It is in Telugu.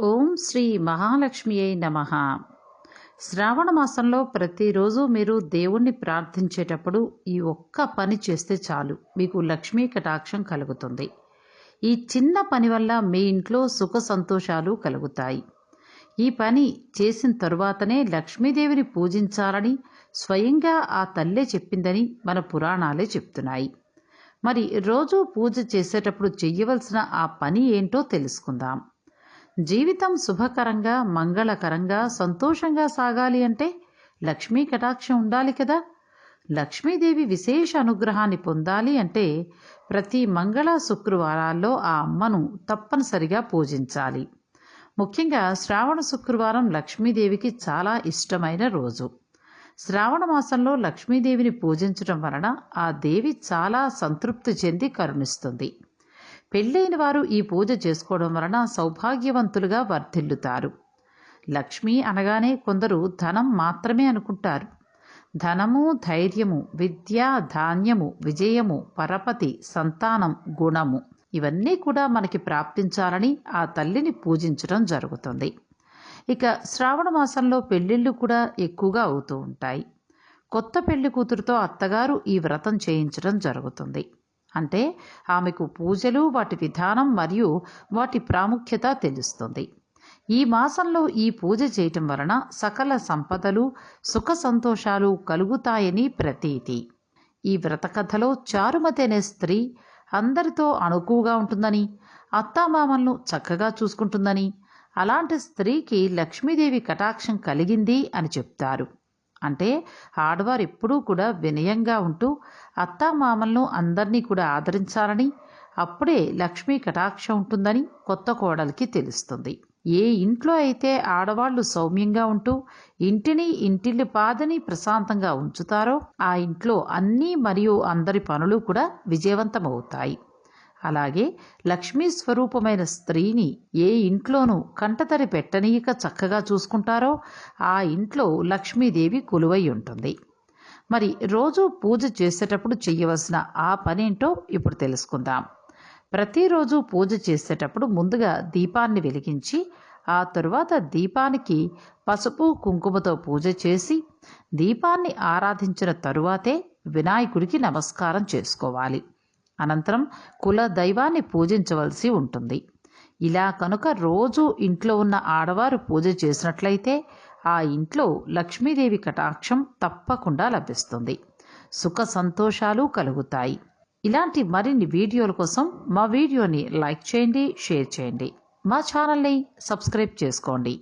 ఓం శ్రీ మహాలక్ష్మియే నమ. శ్రావణ మాసంలో ప్రతిరోజు మీరు దేవుణ్ణి ప్రార్థించేటప్పుడు ఈ ఒక్క పని చేస్తే చాలు. మీకు లక్ష్మీ కటాక్షం కలుగుతుంది. ఈ చిన్న పని వల్ల మీ ఇంట్లో సుఖ సంతోషాలు కలుగుతాయి. ఈ పని చేసిన తరువాతనే లక్ష్మీదేవిని పూజించాలని స్వయంగా ఆ తల్లే చెప్పిందని మన పురాణాలే చెప్తున్నాయి. మరి రోజు పూజ చేసేటప్పుడు చెయ్యవలసిన ఆ పని ఏంటో తెలుసుకుందాం. జీవితం శుభకరంగా మంగళకరంగా సంతోషంగా సాగాలి అంటే లక్ష్మీ కటాక్షం ఉండాలి కదా. లక్ష్మీదేవి విశేష అనుగ్రహాన్ని పొందాలి అంటే ప్రతి మంగళ శుక్రవారాల్లో ఆ అమ్మను తప్పనిసరిగా పూజించాలి. ముఖ్యంగా శ్రావణ శుక్రవారం లక్ష్మీదేవికి చాలా ఇష్టమైన రోజు. శ్రావణ మాసంలో లక్ష్మీదేవిని పూజించడం వలన ఆ దేవి చాలా సంతృప్తి చెంది కరుణిస్తుంది. పెళ్ళైన వారు ఈ పూజ చేసుకోవడం వలన సౌభాగ్యవంతులుగా వర్ధిల్లుతారు. లక్ష్మి అనగానే కొందరు ధనం మాత్రమే అనుకుంటారు. ధనము ధైర్యము విద్య ధాన్యము విజయము పరపతి సంతానం గుణము ఇవన్నీ కూడా మనకి ప్రాప్తించాలని ఆ తల్లిని పూజించడం జరుగుతుంది. ఇక శ్రావణ మాసంలో పెళ్ళిళ్ళు కూడా ఎక్కువగా అవుతూ ఉంటాయి. కొత్త పెళ్ళి కూతురుతో అత్తగారు ఈ వ్రతం చేయించడం జరుగుతుంది. అంటే ఆమెకు పూజలు వాటి విధానం మరియు వాటి ప్రాముఖ్యత తెలుస్తుంది. ఈ మాసంలో ఈ పూజ చేయటం వలన సకల సంపదలు సుఖ సంతోషాలు కలుగుతాయని ప్రతీతి. ఈ వ్రతకథలో చారుమతి అనే స్త్రీ అందరితో అణుకువగా ఉంటుందని అత్తామామలను చక్కగా చూసుకుంటుందని అలాంటి స్త్రీకి లక్ష్మీదేవి కటాక్షం కలిగింది అని చెప్తారు. అంటే ఆడవారు ఎప్పుడూ కూడా వినయంగా ఉంటూ అత్తామామలను అందరినీ కూడా ఆదరించాలని అప్పుడే లక్ష్మీ కటాక్షం ఉంటుందని కొత్త కోడలికి తెలుస్తుంది. ఏ ఇంట్లో అయితే ఆడవాళ్ళు సౌమ్యంగా ఉంటూ ఇంటిని ఇంటిల్లి పాదని ప్రశాంతంగా ఉంచుతారో ఆ ఇంట్లో అన్నీ మరియు అందరి పనులు కూడా విజయవంతమవుతాయి. అలాగే లక్ష్మీ స్వరూపమైన స్త్రీని ఏ ఇంట్లోనూ కంటతరి పెట్టనీయక చక్కగా చూసుకుంటారో ఆ ఇంట్లో లక్ష్మీదేవి కొలువై ఉంటుంది. మరి రోజు పూజ చేసేటప్పుడు చేయవలసిన ఆ పనేంటో ఇప్పుడు తెలుసుకుందాం. ప్రతిరోజు పూజ చేసేటప్పుడు ముందుగా దీపాన్ని వెలిగించి ఆ తరువాత దీపానికి పసుపు కుంకుమతో పూజ చేసి దీపాన్ని ఆరాధించిన తరువాతే వినాయకుడికి నమస్కారం చేసుకోవాలి. అనంతరం కుల దైవాన్ని పూజించవలసి ఉంటుంది. ఇలా కనుక రోజు ఇంట్లో ఉన్న ఆడవారు పూజ చేసినట్లయితే ఆ ఇంట్లో లక్ష్మీదేవి కటాక్షం తప్పకుండా లభిస్తుంది. సుఖ సంతోషాలు కలుగుతాయి. ఇలాంటి మరిన్ని వీడియోల కోసం మా వీడియోని లైక్ చేయండి షేర్ చేయండి. మా ఛానల్ని సబ్స్క్రైబ్ చేసుకోండి.